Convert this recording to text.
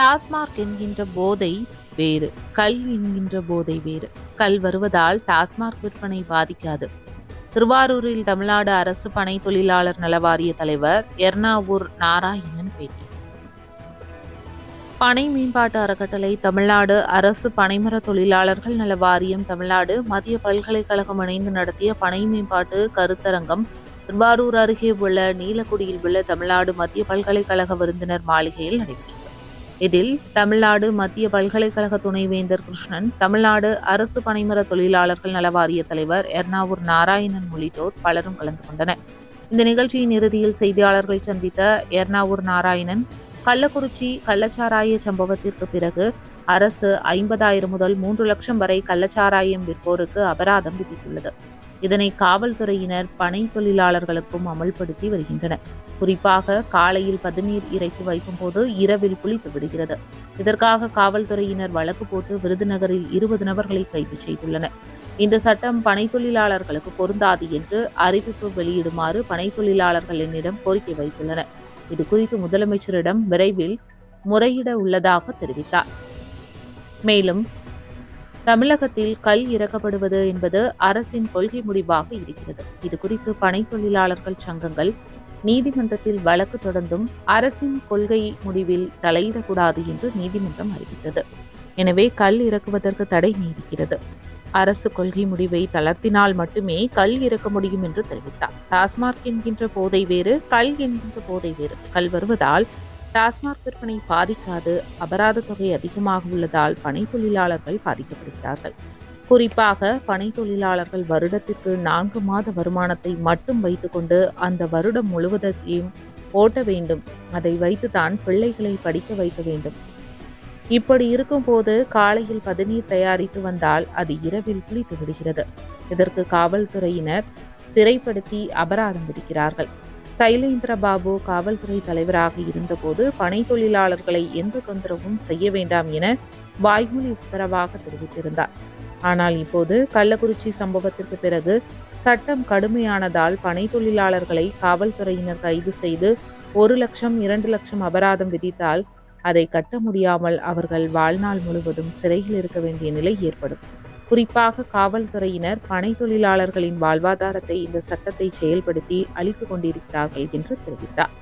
டாஸ்மார்க் என்கின்ற போதை வேறு கல் என்கின்ற போதை வேறு. கல் வருவதால் டாஸ்மாக் விற்பனை பாதிக்காது. திருவாரூரில் தமிழ்நாடு அரசு பனை தொழிலாளர் நலவாரிய தலைவர் எர்ணாவூர் நாராயணன் பேட்டி. பனை மேம்பாட்டு அறக்கட்டளை தமிழ்நாடு அரசு பனைமர தொழிலாளர்கள் நல வாரியம் தமிழ்நாடு மத்திய பல்கலைக்கழகம் இணைந்து நடத்திய பனை மேம்பாட்டு கருத்தரங்கம் திருவாரூர் அருகே உள்ள நீலக்குடியில் உள்ள தமிழ்நாடு மத்திய பல்கலைக்கழக விருந்தினர் மாளிகையில் நடைபெற்றது. இதில் தமிழ்நாடு மத்திய பல்கலைக்கழக துணைவேந்தர் கிருஷ்ணன் தமிழ்நாடு அரசு பனைமர தொழிலாளர்கள் நலவாரிய தலைவர் எர்ணாவூர் நாராயணன் உள்ளிட்டோர் பலரும் கலந்து கொண்டனர். இந்த நிகழ்ச்சியின் இறுதியில் செய்தியாளர்கள் சந்தித்த எர்ணாவூர் நாராயணன் கள்ளக்குறிச்சி கள்ளச்சாராய சம்பவத்திற்கு பிறகு அரசு ஐம்பதாயிரம் முதல் மூன்று லட்சம் வரை கள்ளச்சாராயம் விற்போருக்கு அபராதம் விதித்துள்ளது. இதனை காவல்துறையினர் பனை தொழிலாளர்களுக்கும் அமல்படுத்தி வருகின்றனர். குறிப்பாக காலையில் பதநீர் இறைத்து வைக்கும்போது இரவில் குளித்து விடுகிறது. இதற்காக காவல்துறையினர் வழக்கு போட்டு விருதுநகரில் இருபது நபர்களை கைது செய்துள்ளனர். இந்த சட்டம் பனை தொழிலாளர்களுக்கு பொருந்தாது என்று அறிவிப்பு வெளியிடுமாறு பனை தொழிலாளர்கள் என்னிடம் கோரிக்கை வைத்துள்ளனர். இது குறித்து முதலமைச்சரிடம் விரைவில் முறையிட உள்ளதாக தெரிவித்தார். மேலும் தமிழகத்தில் கல் இறக்கப்படுவது என்பது அரசின் கொள்கை முடிவாக இருக்கிறது. இதுகுறித்து பனை தொழிலாளர்கள் சங்கங்கள் நீதிமன்றத்தில் வழக்கு தொடர்ந்தும் அரசின் கொள்கை முடிவில் தலையிடக்கூடாது என்று நீதிமன்றம் அறிவித்தது. எனவே கல் இறக்குவதற்கு தடை நீடிக்கிறது. அரசு கொள்கை முடிவை தளர்த்தினால் மட்டுமே கல் இறக்க முடியும் என்று தெரிவித்தார். டாஸ்மார்க் என்கின்ற போதை வேறு கல் என்கின்ற போதை வேறு. கல் வருவதால் டாஸ்மாக் விற்பனை பாதிக்காது அபராத தொகை அதிகமாக உள்ளதால் பனை தொழிலாளர்கள் பாதிக்கப்படுகிறார்கள். குறிப்பாக பனை தொழிலாளர்கள் வருடத்திற்கு நான்கு மாத வருமானத்தை மட்டும் வைத்துக்கொண்டு அந்த வருடம் முழுவதையும் ஓட்ட வேண்டும். அதை வைத்துதான் பிள்ளைகளை படிக்க வைக்க வேண்டும். இப்படி இருக்கும்போது காலையில் பதநீர் தயாரித்து வந்தால் அது இரவில் குளித்து விடுகிறது. இதற்கு காவல்துறையினர் சிறைப்படுத்தி அபராதம் விதிக்கிறார்கள். சைலேந்திர பாபு காவல்துறை தலைவராக இருந்தபோது பனை தொழிலாளர்களை எந்த தொந்தரவும் செய்ய வேண்டாம் என வாய்மொழி உத்தரவாக தெரிவித்திருந்தார். ஆனால் இப்போது கள்ளக்குறிச்சி சம்பவத்திற்கு பிறகு சட்டம் கடுமையானதால் பனை தொழிலாளர்களை காவல்துறையினர் கைது செய்து ஒரு லட்சம் இரண்டு லட்சம் அபராதம் விதித்தால் அதை கட்ட முடியாமல் அவர்கள் வாழ்நாள் முழுவதும் சிறையில் இருக்க வேண்டிய நிலை ஏற்படும். குறிப்பாக காவல்துறையினர் பனை தொழிலாளர்களின் வாழ்வாதாரத்தை இந்த சட்டத்தை செயல்படுத்தி அளித்து கொண்டிருக்கிறார்கள் என்று தெரிவித்தார்.